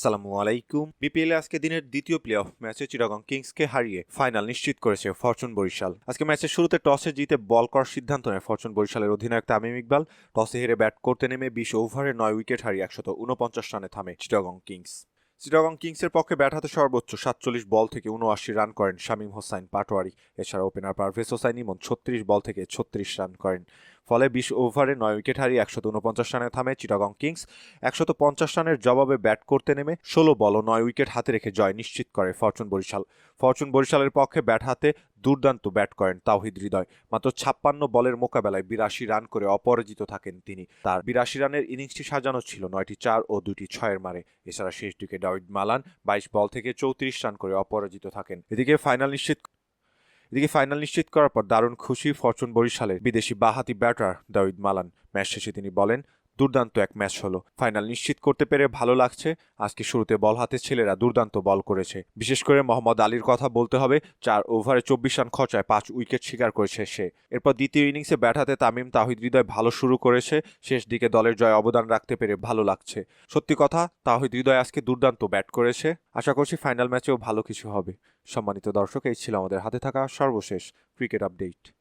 আসসালামু আলাইকুম। বিপিএল আজকে দিনের দ্বিতীয় প্লে অফ ম্যাচে চিটাগং কিংসকে হারিয়ে ফাইনাল নিশ্চিত করেছে ফরচুন বরিশাল। আজকে ম্যাচের শুরুতে টসে জিতে বল করার সিদ্ধান্ত নেয় ফরচুন বরিশালের অধিনায়ক তামিম ইকবাল। টসে হেরে ব্যাট করতে নেমে বিশ ওভারে নয় উইকেট হারিয়ে একশত উনপঞ্চাশ রানে থামে চিটাগং কিংস। চিটাগং কিংসের পক্ষে ব্যাট হাতে সর্বোচ্চ সাতচল্লিশ বল থেকে উনআশি রান করেন শামীম হোসাইন পাটোয়ারি। এছাড়া ওপেনার পারভেজ হোসাইন ইমন ছত্রিশ বল থেকে ছত্রিশ রান করেন। ফলে বিশ ওভারে নয় উইকেট হারিয়ে একশত উনপঞ্চাশ রানে থামে চিটাগং কিংস। একশত পঞ্চাশ রানের জবাবে ব্যাট করতে নেমে ষোলো বল ও নয় উইকেট হাতে রেখে জয় নিশ্চিত করে ফরচুন বরিশাল। ফরচুন বরিশালের পক্ষে ব্যাট হাতে দুর্দান্ত ব্যাট করেন তাওহিদ হৃদয়। মাত্র ছাপ্পান্ন বলের মোকাবেলায় বিরাশি রান করে অপরাজিত থাকেন তিনি। তার বিরাশি রানের ইনিংসটি সাজানো ছিল নয়টি চার ও দুটি ছয়ের মারে। এছাড়া শেষ দিকে ডাউইড মালান বাইশ বল থেকে চৌত্রিশ রান করে অপরাজিত থাকেন। এদিকে ফাইনাল নিশ্চিত এদিকে ফাইনাল নিশ্চিত করার পর দারুণ খুশি ফরচুন বরিশালের বিদেশি বাহাতি ব্যাটার দাউদ মালান। ম্যাচ শেষে তিনি বলেন দুর্দান্ত এক ম্যাচ হলো। ফাইনাল নিশ্চিত করতে পেরে ভালো লাগছে। আজকে শুরুতে বল হাতে ছেলেরা দুর্দান্ত বল করেছে। বিশেষ করে মোহাম্মদ আলীর কথা বলতে হবে, চার ওভারে চব্বিশ রান খরচায় পাঁচ উইকেট শিকার করেছে সে। এরপর দ্বিতীয় ইনিংসে ব্যাট হাতে তামিম তাহিদ হৃদয় ভালো শুরু করেছে। শেষ দিকে দলের জয় অবদান রাখতে পেরে ভালো লাগছে। সত্যি কথা, তাহিদ হৃদয় আজকে দুর্দান্ত ব্যাট করেছে। আশা করছি ফাইনাল ম্যাচেও ভালো কিছু হবে। সম্মানিত দর্শক, এই ছিল আমাদের হাতে থাকা সর্বশেষ ক্রিকেট আপডেট।